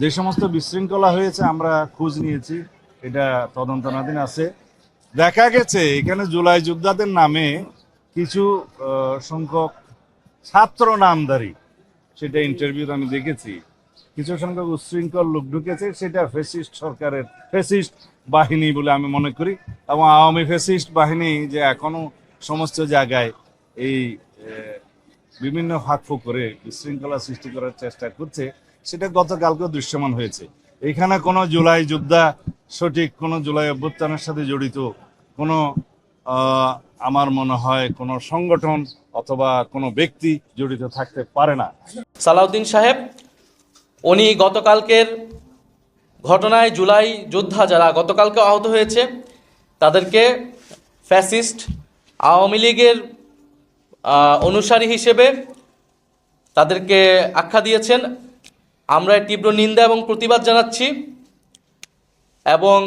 যে সমস্ত বিশৃঙ্খলা হয়েছে, আমরা খোঁজ নিয়েছি। এটা তদন্তনাধীন আছে। দেখা গেছে, এখানে জুলাই যোদ্ধাদের নামে কিছু সংখ্যক ছাত্র নামধারী সেটা ইন্টারভিউ আমি দেখেছি। কিছু সংখ্যক উচ্ছৃঙ্খল লোক ঢুকেছে, সেটা ফেসিস্ট সরকারের, ফেসিস্ট বাহিনী বলে আমি মনে করি এবং আওয়ামী ফেসিস্ট বাহিনী যে এখনও সমস্ত জায়গায় এই বিভিন্ন ফাঁক করে বিশৃঙ্খলা সৃষ্টি করার চেষ্টা করছে সেটা গতকালকে দৃশ্যমান হয়েছে। এখানে কোনো জুলাই যোদ্ধা সঠিক কোনো জুলাই অভ্যুত্থানের সাথে জড়িত কোনো আমার মনে হয় কোনো সংগঠন অথবা কোনো ব্যক্তি জড়িত থাকতে পারে না। সালাউদ্দিন সাহেব, উনি গতকালকের ঘটনায় জুলাই যোদ্ধা যারা গতকালকে আহত হয়েছে, তাদেরকে ফ্যাসিস্ট আওয়ামী লীগের অনুসারী হিসেবে তাদেরকে আখ্যা দিয়েছেন। আমরা তীব্র নিন্দা এবং প্রতিবাদ জানাচ্ছি এবং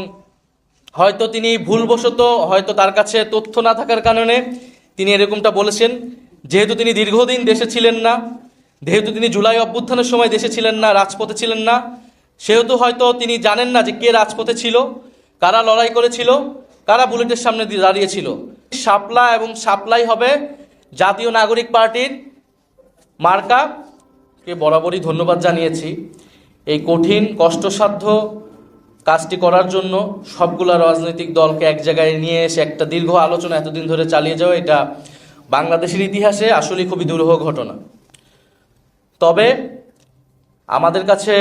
হয়তো তিনি ভুলবশত হয়তো তার কাছে তথ্য না থাকার কারণে তিনি এরকমটা বলেছেন। যেহেতু তিনি দীর্ঘদিন দেশে ছিলেন না, যেহেতু তিনি জুলাই অভ্যুত্থানের সময় দেশে ছিলেন না, রাজপথে ছিলেন না, সেহেতু হয়তো তিনি জানেন না যে কে রাজপথে ছিল, কারা লড়াই করেছিল, কারা বুলেটের সামনে দাঁড়িয়েছিল। শাপলা এবং সাপ্লাই হবে জাতীয় নাগরিক পার্টির মার্কাকে বরাবরই ধন্যবাদ জানিয়েছি। এই কঠিন, কষ্টসাধ্য কাজটি করার জন্য সবগুলা রাজনৈতিক দলকে এক জায়গায় নিয়ে এসে একটা দীর্ঘ আলোচনা এতদিন ধরে চালিয়ে যাওয়া, এটা বাংলাদেশের ইতিহাসে আসলে খুবই দুরূহ ঘটনা। তবে আমাদের কাছে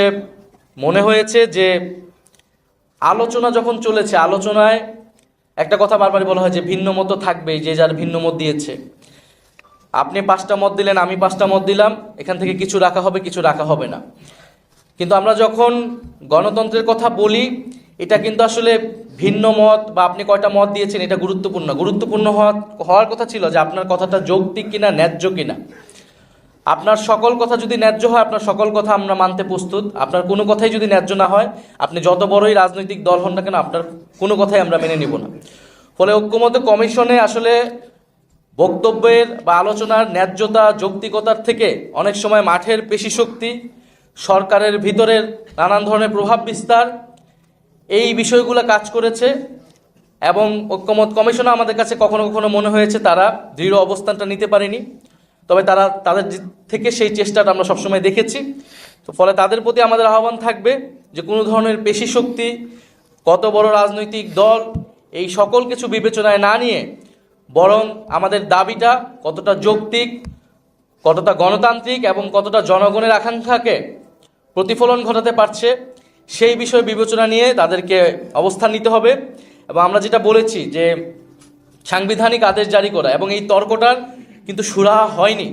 মনে হয়েছে যে আলোচনা যখন চলেছে, আলোচনায় একটা কথা বারবারই বলা হয় যে ভিন্ন মতো থাকবেই, যে যার ভিন্ন মত দিয়েছে। আপনি পাঁচটা মত দিলেন, আমি পাঁচটা মত দিলাম, এখান থেকে কিছু রাখা হবে, কিছু রাখা হবে না। কিন্তু আমরা যখন গণতন্ত্রের কথা বলি, এটা কিন্তু আসলে ভিন্ন মত বা আপনি কয়টা মত দিয়েছেন, এটা গুরুত্বপূর্ণ গুরুত্বপূর্ণ হওয়া হওয়ার কথা ছিল যে আপনার কথাটা যৌক্তিক কিনা, ন্যায্য কিনা। আপনার সকল কথা যদি ন্যায্য হয়, আপনার সকল কথা আমরা মানতে প্রস্তুত। আপনার কোনো কথাই যদি ন্যায্য না হয়, আপনি যত বড়ই রাজনৈতিক দল হন না কেন, আপনার কোনো কথাই আমরা মেনে নিব না। ফলে ঐক্যমত কমিশনে আসলে বক্তব্যের বা আলোচনার ন্যায্যতা, যৌক্তিকতার থেকে অনেক সময় মাঠের পেশি শক্তি, সরকারের ভিতরের নানান ধরনের প্রভাব বিস্তার, এই বিষয়গুলো কাজ করেছে এবং ঐক্যমত কমিশনও আমাদের কাছে কখনো কখনো মনে হয়েছে তারা দৃঢ় অবস্থানটা নিতে পারেনি। তবে তারা তাদের থেকে সেই চেষ্টাটা আমরা সবসময় দেখেছি। তো ফলে তাদের প্রতি আমাদের আহ্বান থাকবে যে কোনো ধরনের পেশি শক্তি, কত বড় রাজনৈতিক দল, এই সকল কিছু বিবেচনায় না নিয়ে বরং আমাদের দাবিটা কতটা যৌক্তিক, কতটা গণতান্ত্রিক এবং কতটা জনগণের আকাঙ্ক্ষাকে প্রতিফলন ঘটাতে পারছে, সেই বিষয়ে বিবেচনা নিয়ে তাদেরকে অবস্থান নিতে হবে। এবং আমরা যেটা বলেছি যে সাংবিধানিক আদেশ জারি করা এবং এই তর্কটার কিন্তু সুরাহা হয়নি।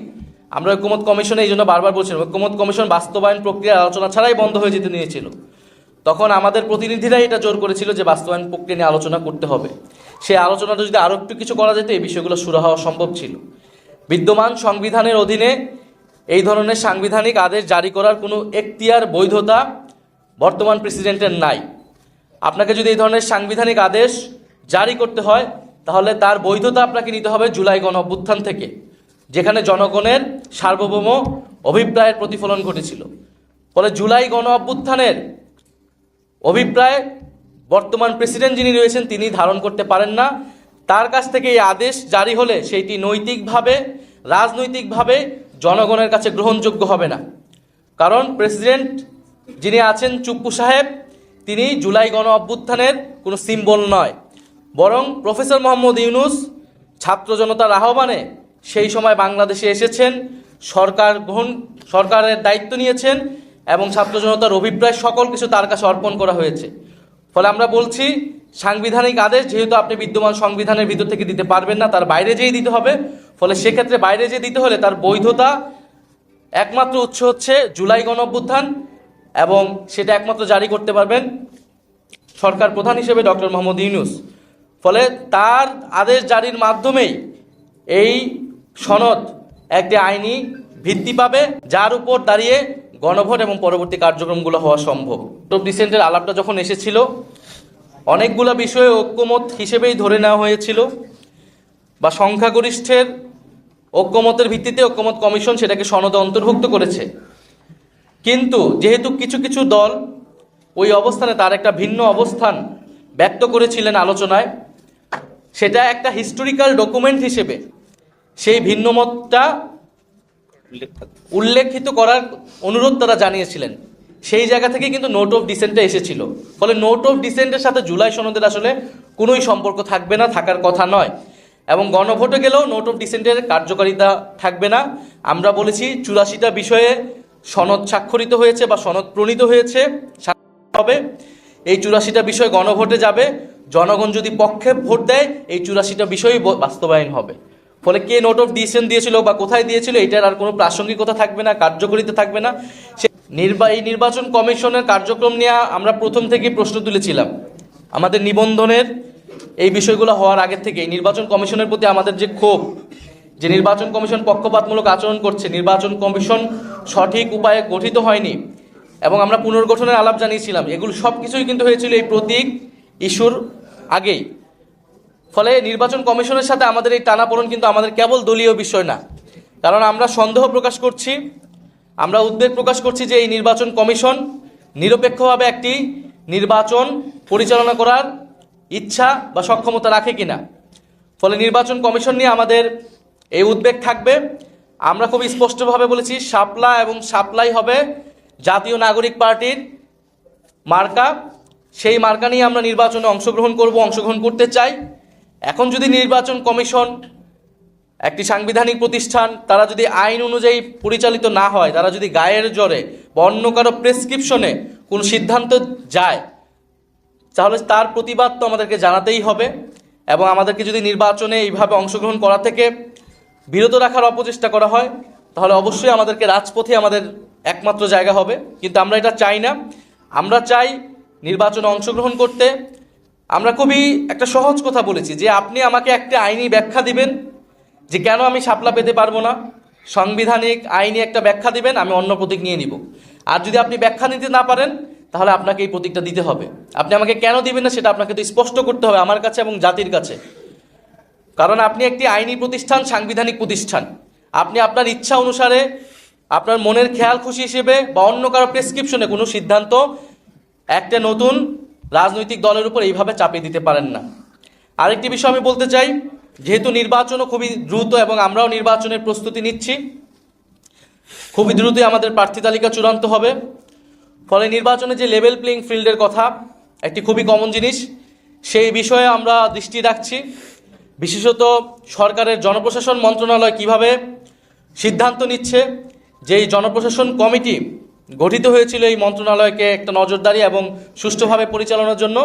আমরা ঐক্যমত কমিশনে এই জন্য বারবার বলছিলাম ঐক্যমত কমিশন বাস্তবায়ন প্রক্রিয়া আলোচনা ছাড়াই বন্ধ হয়ে যেতে নিয়েছিল। তখন আমাদের প্রতিনিধিরাই এটা জোর করেছিল যে বাস্তবায়ন প্রক্রিয়া নিয়ে আলোচনা করতে হবে। সেই আলোচনাটা যদি আরও একটু কিছু করা যেত, এই বিষয়গুলো সুরাহা হওয়া সম্ভব ছিল। বিদ্যমান সংবিধানের অধীনে এই ধরনের সাংবিধানিক আদেশ জারি করার কোনো এখতিয়ার, বৈধতা বর্তমান প্রেসিডেন্টের নাই। আপনাকে যদি এই ধরনের সাংবিধানিক আদেশ জারি করতে হয়, তাহলে তার বৈধতা আপনাকে নিতে হবে জুলাই গণ অভ্যুত্থান থেকে, যেখানে জনগণের সার্বভৌম অভিপ্রায়ের প্রতিফলন ঘটেছিল। ফলে জুলাই গণ অভ্যুত্থানের অভিপ্রায় বর্তমান প্রেসিডেন্ট যিনি রয়েছেন, তিনি ধারণ করতে পারেন না। তার কাছ থেকে এই আদেশ জারি হলে সেইটি নৈতিকভাবে, রাজনৈতিকভাবে জনগণের কাছে গ্রহণযোগ্য হবে না। কারণ প্রেসিডেন্ট যিনি আছেন, চুপ্পু সাহেব, তিনি জুলাই গণ অভ্যুত্থানের কোনো সিম্বল নয়। বরং প্রফেসর মোহাম্মদ ইউনুস ছাত্র জনতার আহ্বানে সেই সময় বাংলাদেশে এসেছেন, সরকার গ্রহণ, সরকারের দায়িত্ব নিয়েছেন এবং ছাত্র জনতার অভিপ্রায় সকল কিছু তার কাছে অর্পণ করা হয়েছে। ফলে আমরা বলছি, সাংবিধানিক আদেশ, যেহেতু আপনি বিদ্যমান সংবিধানের ভিতর থেকে দিতে পারবেন না, তার বাইরে যেয়ে দিতে হবে, ফলে সেক্ষেত্রে বাইরে যেয়ে দিতে হলে তার বৈধতা একমাত্র উৎস হচ্ছে জুলাই গণ অভ্যুত্থান এবং সেটা একমাত্র জারি করতে পারবেন সরকার প্রধান হিসেবে ডক্টর মোহাম্মদ ইউনুস। ফলে তার আদেশ জারির মাধ্যমেই এই সনদ একটি আইনি ভিত্তি পাবে, যার উপর দাঁড়িয়ে গণভোট এবং পরবর্তী কার্যক্রমগুলো হওয়া সম্ভব। তো ডিসেন্টের আলাপটা যখন এসেছিল, অনেকগুলো বিষয়ে ঐক্যমত হিসেবেই ধরে নেওয়া হয়েছিল বা সংখ্যাগরিষ্ঠের ঐক্যমতের ভিত্তিতে ঐক্যমত কমিশন সেটাকে সনদে অন্তর্ভুক্ত করেছে। কিন্তু যেহেতু কিছু কিছু দল ওই অবস্থানে তার একটা ভিন্ন অবস্থান ব্যক্ত করেছিলেন আলোচনায়, সেটা একটা হিস্টোরিক্যাল ডকুমেন্ট হিসেবে সেই ভিন্ন মতটা উল্লেখিত করার অনুরোধ তারা জানিয়েছিলেন। সেই জায়গা থেকে কিন্তু নোট অফ ডিসেন্টে এসেছিল। ফলে নোট অফ ডিসেন্টের সাথে জুলাই সনদের আসলে কোনোই সম্পর্ক থাকবে না, থাকার কথা নয়। এবং গণভোটে গেলেও নোট অফ ডিসেন্টের কার্যকারিতা থাকবে না। আমরা বলেছি চুরাশিটা বিষয়ে সনদ স্বাক্ষরিত হয়েছে বা সনদ প্রণীত হয়েছে হবে। এই চুরাশিটা বিষয় গণভোটে যাবে। জনগণ যদি পক্ষে ভোট দেয়, এই চুরাশিটা বিষয়ই বাস্তবায়ন হবে। ফলে কে নোট অফ ডিসিশন দিয়েছিল বা কোথায় দিয়েছিল, এটার আর কোনো প্রাসঙ্গিকতা থাকবে না, কার্যকরিতা থাকবে না। সে নির্বা, এই নির্বাচন কমিশনের কার্যক্রম নিয়ে আমরা প্রথম থেকেই প্রশ্ন তুলেছিলাম। আমাদের নিবন্ধনের এই বিষয়গুলো হওয়ার আগের থেকে নির্বাচন কমিশনের প্রতি আমাদের যে ক্ষোভ, যে নির্বাচন কমিশন পক্ষপাতমূলক আচরণ করছে, নির্বাচন কমিশন সঠিক উপায়ে গঠিত হয়নি এবং আমরা পুনর্গঠনের আলাপ জানিয়েছিলাম। এগুলো সব কিছুই কিন্তু হয়েছিল এই প্রতীক ইস্যুর আগেই। ফলে নির্বাচন কমিশনের সাথে আমাদের এই টানাপোড়েন কিন্তু আমাদের কেবল দলীয় বিষয় না। কারণ আমরা সন্দেহ প্রকাশ করছি, আমরা উদ্বেগ প্রকাশ করছি যে এই নির্বাচন কমিশন নিরপেক্ষভাবে একটি নির্বাচন পরিচালনা করার ইচ্ছা বা সক্ষমতা রাখে কিনা। ফলে নির্বাচন কমিশন নিয়ে আমাদের এই উদ্বেগ থাকবে। আমরা খুব স্পষ্টভাবে বলেছি সাপলা এবং সাপ্লাই হবে জাতীয় নাগরিক পার্টির মার্কা। সেই মার্কা নিয়ে আমরা নির্বাচনে অংশগ্রহণ করব, অংশগ্রহণ করতে চাই। এখন যদি নির্বাচন কমিশন একটি সাংবিধানিক প্রতিষ্ঠান, তারা যদি আইন অনুযায়ী পরিচালিত না হয়, তারা যদি গায়ের জোরে বা অন্য কারও প্রেসক্রিপশনে কোন সিদ্ধান্ত যায়, তাহলে তার প্রতিবাদ তো আমাদেরকে জানাতেই হবে এবং আমাদেরকে যদি নির্বাচনে এইভাবে অংশগ্রহণ করা থেকে বিরত রাখার অপচেষ্টা করা হয়, তাহলে অবশ্যই আমাদেরকে রাজপথে আমাদের একমাত্র জায়গা হবে। কিন্তু আমরা এটা চাই না। আমরা চাই নির্বাচনে অংশগ্রহণ করতে আমরা খুবই একটা সহজ কথা বলেছি যে আপনি আমাকে একটা আইনি ব্যাখ্যা দিবেন যে কেন আমি সাপলা পেতে পারব না? সাংবিধানিক আইনি একটা ব্যাখ্যা দিবেন, আমি অন্য প্রতীক নিয়ে নিব। আর যদি আপনি ব্যাখ্যা নিতে না পারেন, তাহলে আপনাকে এই প্রতীকটা দিতে হবে। আপনি আমাকে কেন দিবেন না সেটা আপনাকে তো স্পষ্ট করতে হবে আমার কাছে এবং জাতির কাছে। কারণ আপনি একটি আইনি প্রতিষ্ঠান, সাংবিধানিক প্রতিষ্ঠান। আপনি আপনার ইচ্ছা অনুসারে আপনার মনের খেয়াল খুশি হিসেবে বা অন্য কারও প্রেসক্রিপশনে কোনো সিদ্ধান্ত, একটা নতুন রাজনৈতিক দলের উপর এইভাবে চাপিয়ে দিতে পারেন না। আরেকটি বিষয় আমি বলতে চাই, যেহেতু নির্বাচনও খুবই দ্রুত এবং আমরাও নির্বাচনের প্রস্তুতি নিচ্ছি, খুবই দ্রুতই আমাদের প্রার্থী তালিকা চূড়ান্ত হবে। ফলে নির্বাচনে যে লেভেল প্লেইং ফিল্ডের কথা, একটি খুবই কমন জিনিস, সেই বিষয়ে আমরা দৃষ্টি রাখছি। বিশেষত সরকারের জনপ্রশাসন মন্ত্রণালয় কীভাবে সিদ্ধান্ত নিচ্ছে যে জনপ্রশাসন কমিটি গঠিত হয়েছিল এই মন্ত্রণালয়কে একটা নজরদারি এবং সুষ্ঠুভাবে পরিচালনার জন্য।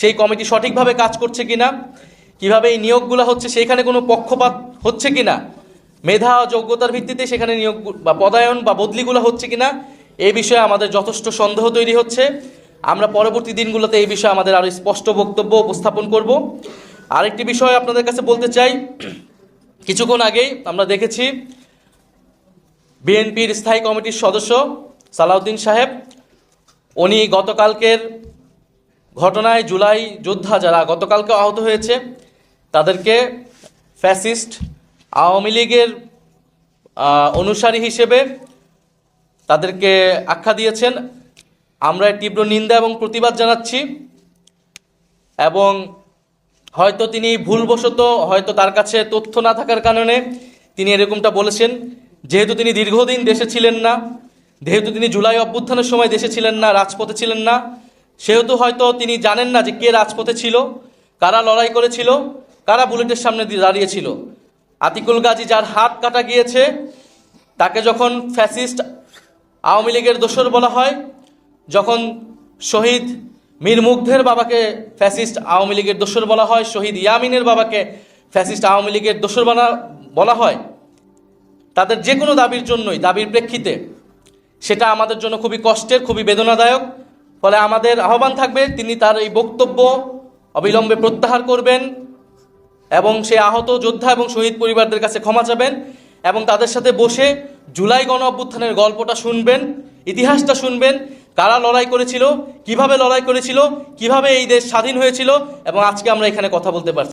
সেই কমিটি সঠিকভাবে কাজ করছে কিনা, কীভাবে এই নিয়োগগুলো হচ্ছে সেইখানে কোনো পক্ষপাত হচ্ছে কিনা, মেধা যোগ্যতার ভিত্তিতে সেখানে নিয়োগ বা পদায়ন বা বদলিগুলো হচ্ছে কিনা, এই বিষয়ে আমাদের যথেষ্ট সন্দেহ তৈরি হচ্ছে। আমরা পরবর্তী দিনগুলোতে এই বিষয়ে আমাদের আরও স্পষ্ট বক্তব্য উপস্থাপন করব। আরেকটি বিষয় আপনাদের কাছে বলতে চাই। কিছুক্ষণ আগেই আমরা দেখেছি, বিএনপির স্থায়ী কমিটির সদস্য সালাউদ্দিন সাহেব, উনি গতকালকের ঘটনায় জুলাই যোদ্ধা যারা গতকালকে আহত হয়েছে, তাদেরকে ফ্যাসিস্ট আওয়ামী লীগের অনুসারী হিসেবে তাদেরকে আখ্যা দিয়েছেন। আমরা তীব্র নিন্দা এবং প্রতিবাদ জানাচ্ছি এবং হয়তো তিনি ভুলবশত হয়তো তার কাছে তথ্য না থাকার কারণে তিনি এরকমটা বলেছেন। যেহেতু তিনি দীর্ঘদিন দেশে ছিলেন না যেহেতু তিনি জুলাই অভ্যুত্থানের সময় দেশে ছিলেন না, রাজপথে ছিলেন না, সেহেতু হয়তো তিনি জানেন না যে কে রাজপথে ছিল, কারা লড়াই করেছিল, কারা বুলেটের সামনে দাঁড়িয়েছিল আতিকুল গাজী যার হাত কাটা গিয়েছে, তাকে যখন ফ্যাসিস্ট আওয়ামী লীগের দোসর বলা হয়, যখন শহীদ মীর মুগ্ধের বাবাকে ফ্যাসিস্ট আওয়ামী লীগের দোসর বলা হয়, শহীদ ইয়ামিনের বাবাকে ফ্যাসিস্ট আওয়ামী লীগের দোসর বানা, বলা হয়, তাদের যে কোনো দাবির জন্যই, দাবির প্রেক্ষিতে সেটা আমাদের জন্য খুবই কষ্টের, খুবই বেদনাদায়ক। ফলে আমাদের আহ্বান থাকবে, তিনি তার এই বক্তব্য অবিলম্বে প্রত্যাহার করবেন এবং সে আহত যোদ্ধা এবং শহীদ পরিবারদের কাছে ক্ষমা চাবেন এবং তাদের সাথে বসে জুলাই গণ অভ্যুত্থানের গল্পটা শুনবেন, ইতিহাসটা শুনবেন, কারা লড়াই করেছিল, কীভাবে লড়াই করেছিল, কীভাবে এই দেশ স্বাধীন হয়েছিল এবং আজকে আমরা এখানে কথা বলতে পারছি।